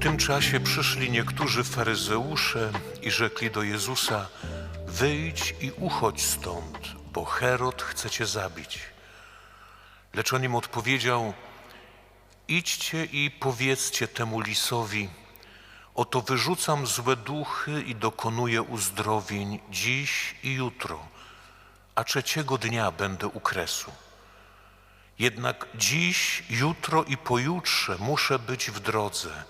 tym czasie przyszli niektórzy faryzeusze i rzekli do Jezusa: Wyjdź i uchodź stąd, bo Herod chce cię zabić. Lecz on im odpowiedział: Idźcie i powiedzcie temu lisowi: Oto wyrzucam złe duchy i dokonuję uzdrowień dziś i jutro, a trzeciego dnia będę u kresu. Jednak dziś, jutro i pojutrze muszę być w drodze,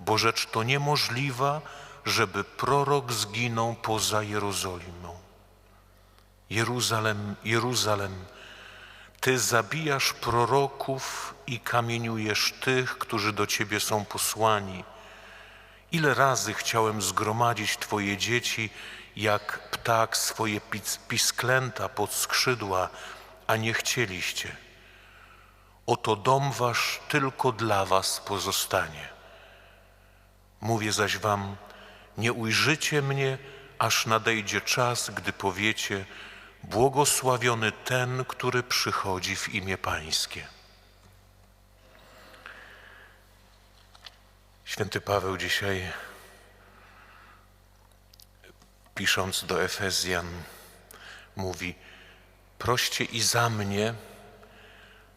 bo rzecz to niemożliwa, żeby prorok zginął poza Jerozolimą. Jeruzalem, Jeruzalem, ty zabijasz proroków i kamieniujesz tych, którzy do ciebie są posłani. Ile razy chciałem zgromadzić twoje dzieci, jak ptak swoje pis- pisklęta pod skrzydła, a nie chcieliście. Oto dom wasz tylko dla was pozostanie. Mówię zaś wam, nie ujrzycie mnie, aż nadejdzie czas, gdy powiecie, błogosławiony ten, który przychodzi w imię Pańskie. Święty Paweł dzisiaj, pisząc do Efezjan, mówi: Proście i za mnie,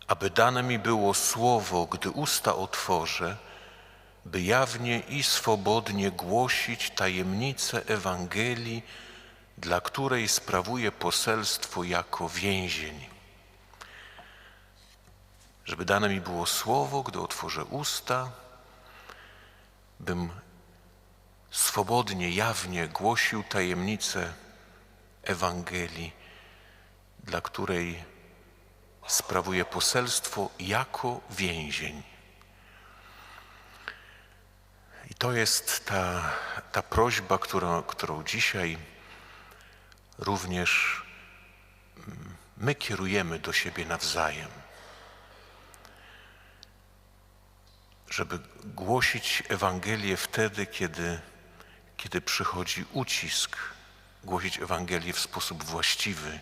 aby dane mi było słowo, gdy usta otworzę, by jawnie i swobodnie głosić tajemnicę Ewangelii, dla której sprawuję poselstwo jako więzień. Żeby dane mi było słowo, gdy otworzę usta, bym swobodnie, jawnie głosił tajemnicę Ewangelii, dla której sprawuję poselstwo jako więzień. I to jest ta, ta prośba, którą, którą dzisiaj również mm, my kierujemy do siebie nawzajem. Żeby głosić Ewangelię wtedy, kiedy, kiedy przychodzi ucisk, głosić Ewangelię w sposób właściwy,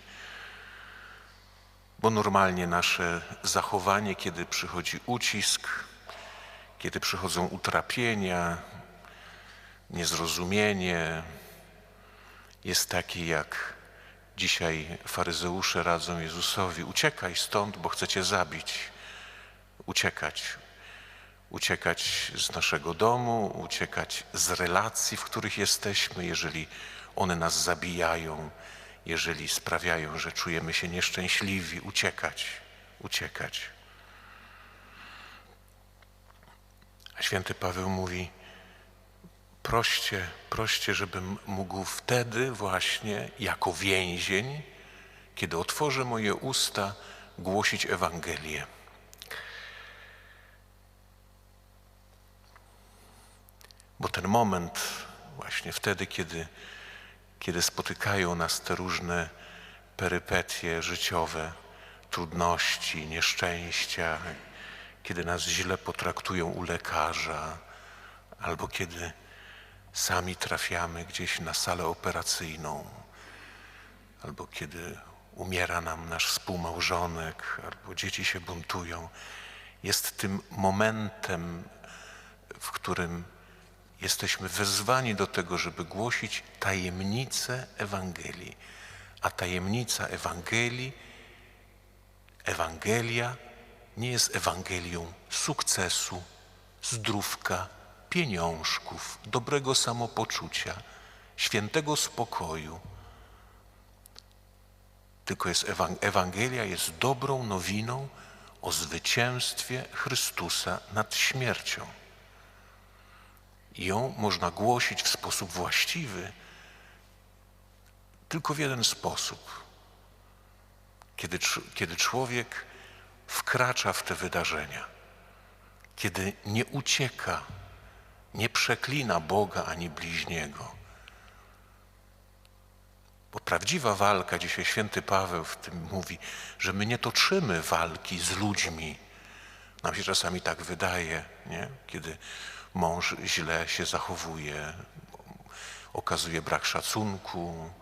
bo normalnie nasze zachowanie, kiedy przychodzi ucisk, kiedy przychodzą utrapienia, niezrozumienie, jest takie, jak dzisiaj faryzeusze radzą Jezusowi: uciekaj stąd, bo chcecie zabić. Uciekać. Uciekać z naszego domu, uciekać z relacji, w których jesteśmy, jeżeli one nas zabijają, jeżeli sprawiają, że czujemy się nieszczęśliwi, uciekać, uciekać. A święty Paweł mówi: proście, proście, żebym mógł wtedy właśnie jako więzień, kiedy otworzę moje usta, głosić Ewangelię. Bo ten moment, właśnie wtedy, kiedy, kiedy spotykają nas te różne perypetie życiowe, trudności, nieszczęścia, kiedy nas źle potraktują u lekarza, albo kiedy sami trafiamy gdzieś na salę operacyjną, albo kiedy umiera nam nasz współmałżonek, albo dzieci się buntują, jest tym momentem, w którym jesteśmy wezwani do tego, żeby głosić tajemnicę Ewangelii. A tajemnica Ewangelii, Ewangelia nie jest Ewangelią sukcesu, zdrówka, pieniążków, dobrego samopoczucia, świętego spokoju. Tylko jest Ewan- Ewangelia jest dobrą nowiną o zwycięstwie Chrystusa nad śmiercią. I ją można głosić w sposób właściwy tylko w jeden sposób. Kiedy, kiedy człowiek wkracza w te wydarzenia, kiedy nie ucieka, nie przeklina Boga ani bliźniego. Bo prawdziwa walka, dzisiaj święty Paweł w tym mówi, że my nie toczymy walki z ludźmi. Nam się czasami tak wydaje, nie? kiedy mąż źle się zachowuje, okazuje brak szacunku,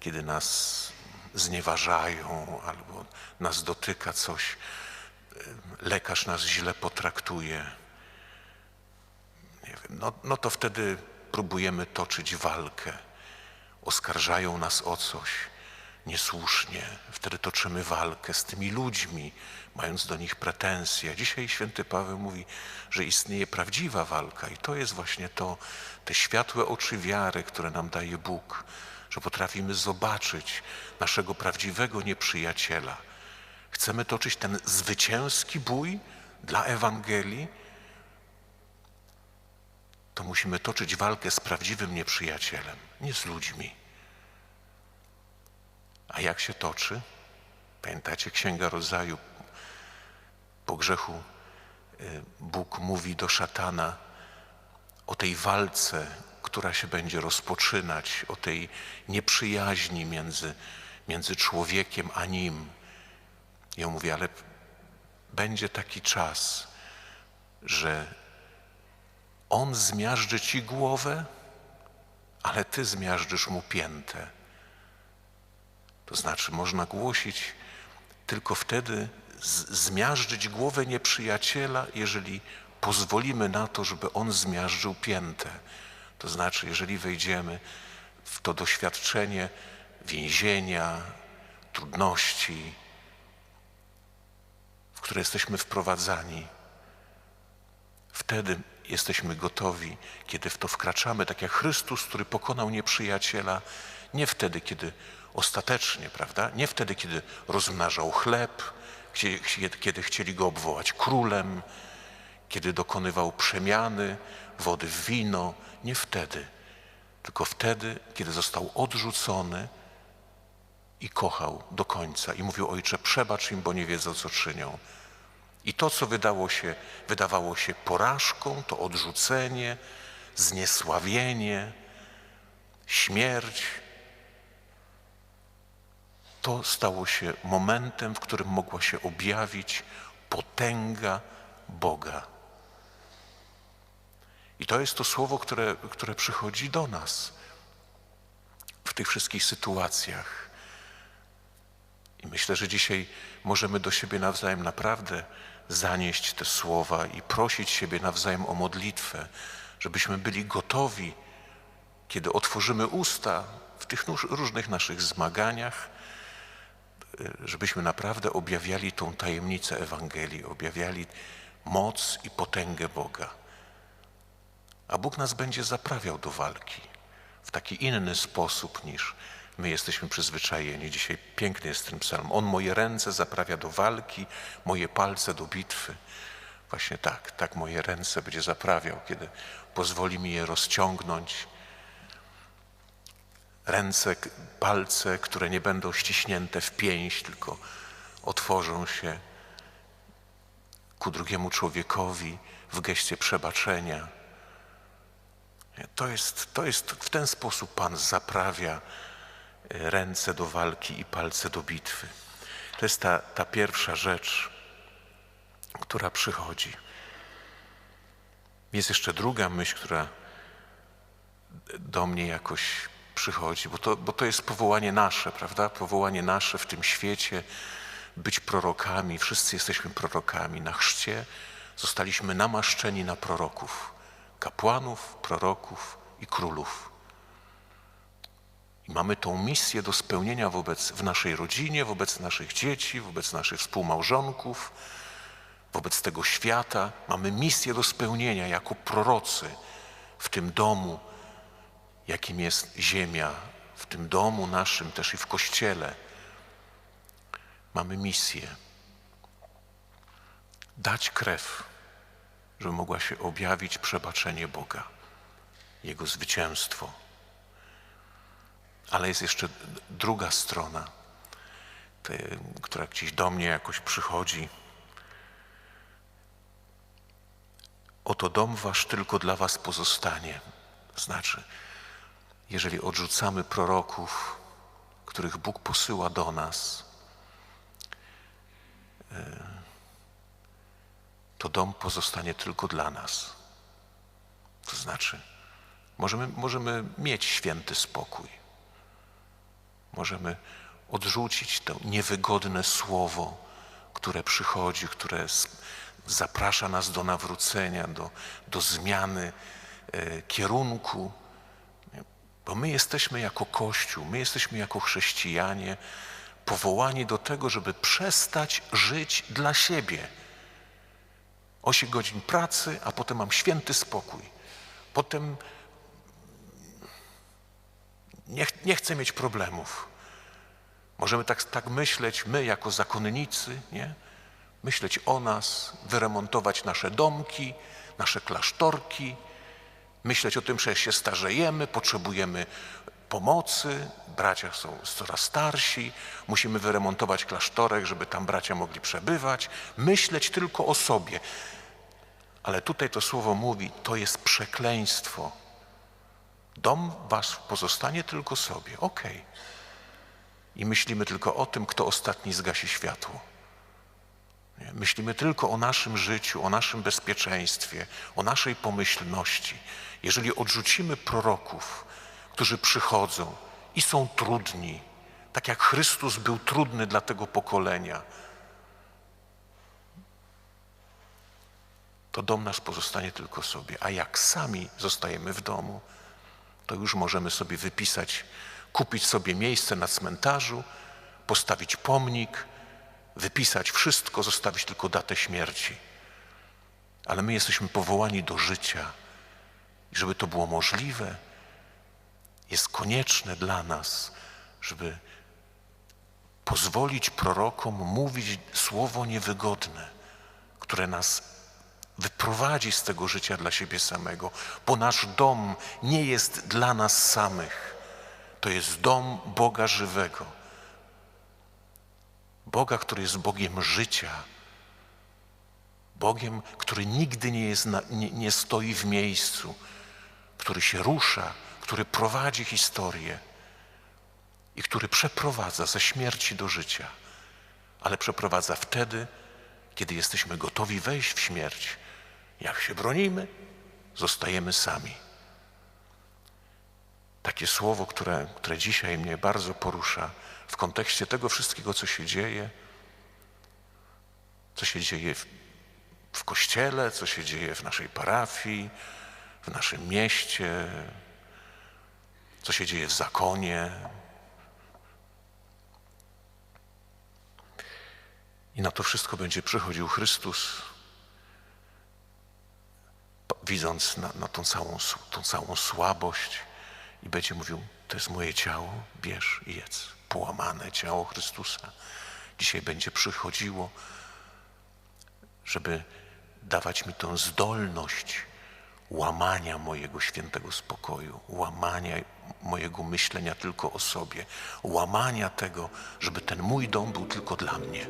kiedy nas znieważają albo nas dotyka coś, lekarz nas źle potraktuje. nie wiem, no, no to wtedy próbujemy toczyć walkę. Oskarżają nas o coś niesłusznie. Wtedy toczymy walkę z tymi ludźmi, mając do nich pretensje. Dzisiaj święty Paweł mówi, że istnieje prawdziwa walka i to jest właśnie to, te światłe oczy wiary, które nam daje Bóg, że potrafimy zobaczyć naszego prawdziwego nieprzyjaciela. Chcemy toczyć ten zwycięski bój dla Ewangelii, to musimy toczyć walkę z prawdziwym nieprzyjacielem, nie z ludźmi. A jak się toczy? Pamiętacie Księga Rodzaju? Po grzechu y, Bóg mówi do szatana o tej walce, która się będzie rozpoczynać, o tej nieprzyjaźni między, między człowiekiem a nim. I on mówi, ale będzie taki czas, że on zmiażdży ci głowę, ale ty zmiażdżysz mu piętę. To znaczy, można głosić tylko wtedy, zmiażdżyć głowę nieprzyjaciela, jeżeli pozwolimy na to, żeby on zmiażdżył piętę. To znaczy, jeżeli wejdziemy w to doświadczenie więzienia, trudności, w które jesteśmy wprowadzani, wtedy jesteśmy gotowi, kiedy w to wkraczamy, tak jak Chrystus, który pokonał nieprzyjaciela, nie wtedy, kiedy ostatecznie, prawda? Nie wtedy, kiedy rozmnażał chleb, kiedy, chcieli go obwołać królem, kiedy dokonywał przemiany wody w wino, nie wtedy, tylko wtedy, kiedy został odrzucony i kochał do końca i mówił: Ojcze, przebacz im, bo nie wiedzą, co czynią. I to, co wydało się, wydawało się porażką, to odrzucenie, zniesławienie, śmierć, to stało się momentem, w którym mogła się objawić potęga Boga. I to jest to słowo, które, które przychodzi do nas w tych wszystkich sytuacjach. I myślę, że dzisiaj możemy do siebie nawzajem naprawdę zanieść te słowa i prosić siebie nawzajem o modlitwę, żebyśmy byli gotowi, kiedy otworzymy usta w tych różnych naszych zmaganiach, żebyśmy naprawdę objawiali tą tajemnicę Ewangelii, objawiali moc i potęgę Boga. A Bóg nas będzie zaprawiał do walki w taki inny sposób niż my jesteśmy przyzwyczajeni. Dzisiaj piękny jest ten psalm. On moje ręce zaprawia do walki, moje palce do bitwy. Właśnie tak, tak moje ręce będzie zaprawiał, kiedy pozwoli mi je rozciągnąć. Ręce, palce, które nie będą ściśnięte w pięść, tylko otworzą się ku drugiemu człowiekowi w geście przebaczenia. To jest, to jest w ten sposób Pan zaprawia e, ręce do walki i palce do bitwy. To jest ta, ta pierwsza rzecz, która przychodzi. Jest jeszcze druga myśl, która do mnie jakoś przychodzi, bo to, bo to jest powołanie nasze, prawda? Powołanie nasze w tym świecie, być prorokami. Wszyscy jesteśmy prorokami. Na chrzcie zostaliśmy namaszczeni na proroków, kapłanów, proroków i królów. I mamy tą misję do spełnienia wobec, w naszej rodzinie, wobec naszych dzieci, wobec naszych współmałżonków, wobec tego świata. Mamy misję do spełnienia jako prorocy w tym domu, jakim jest ziemia, w tym domu naszym też i w kościele. Mamy misję dać krew, żeby mogła się objawić przebaczenie Boga, Jego zwycięstwo. Ale jest jeszcze druga strona, która gdzieś do mnie jakoś przychodzi. Oto dom wasz tylko dla was pozostanie. Znaczy, jeżeli odrzucamy proroków, których Bóg posyła do nas, to dom pozostanie tylko dla nas. To znaczy, możemy, możemy mieć święty spokój. Możemy odrzucić to niewygodne słowo, które przychodzi, które zaprasza nas do nawrócenia, do, do zmiany e, kierunku. Bo my jesteśmy jako Kościół, my jesteśmy jako chrześcijanie powołani do tego, żeby przestać żyć dla siebie. Osiem godzin pracy, a potem mam święty spokój. Potem nie, nie chcę mieć problemów. Możemy tak, tak myśleć, my jako zakonnicy, nie? myśleć o nas, wyremontować nasze domki, nasze klasztorki, myśleć o tym, że się starzejemy, potrzebujemy pomocy, bracia są coraz starsi, musimy wyremontować klasztorek, żeby tam bracia mogli przebywać, myśleć tylko o sobie. Ale tutaj to słowo mówi, to jest przekleństwo. Dom was pozostanie tylko sobie, okej. I myślimy tylko o tym, kto ostatni zgasi światło. Myślimy tylko o naszym życiu, o naszym bezpieczeństwie, o naszej pomyślności. Jeżeli odrzucimy proroków, którzy przychodzą i są trudni, tak jak Chrystus był trudny dla tego pokolenia, to dom nas pozostanie tylko sobie. A jak sami zostajemy w domu, to już możemy sobie wypisać, kupić sobie miejsce na cmentarzu, postawić pomnik, wypisać wszystko, zostawić tylko datę śmierci. Ale my jesteśmy powołani do życia. I żeby to było możliwe, jest konieczne dla nas, żeby pozwolić prorokom mówić słowo niewygodne, które nas wyprowadzi z tego życia dla siebie samego, bo nasz dom nie jest dla nas samych. To jest dom Boga żywego. Boga, który jest Bogiem życia. Bogiem, który nigdy nie, jest na, nie, nie stoi w miejscu, który się rusza, który prowadzi historię i który przeprowadza ze śmierci do życia, ale przeprowadza wtedy, kiedy jesteśmy gotowi wejść w śmierć. Jak się bronimy, zostajemy sami. Takie słowo, które, które dzisiaj mnie bardzo porusza w kontekście tego wszystkiego, co się dzieje, co się dzieje w, w kościele, co się dzieje w naszej parafii, w naszym mieście, co się dzieje w zakonie. I na to wszystko będzie przychodził Chrystus, widząc na, na tą, całą, tą całą słabość i będzie mówił, to jest moje ciało, bierz i jedz. Połamane ciało Chrystusa. Dzisiaj będzie przychodziło, żeby dawać mi tą zdolność łamania mojego świętego spokoju, łamania mojego myślenia tylko o sobie, łamania tego, żeby ten mój dom był tylko dla mnie.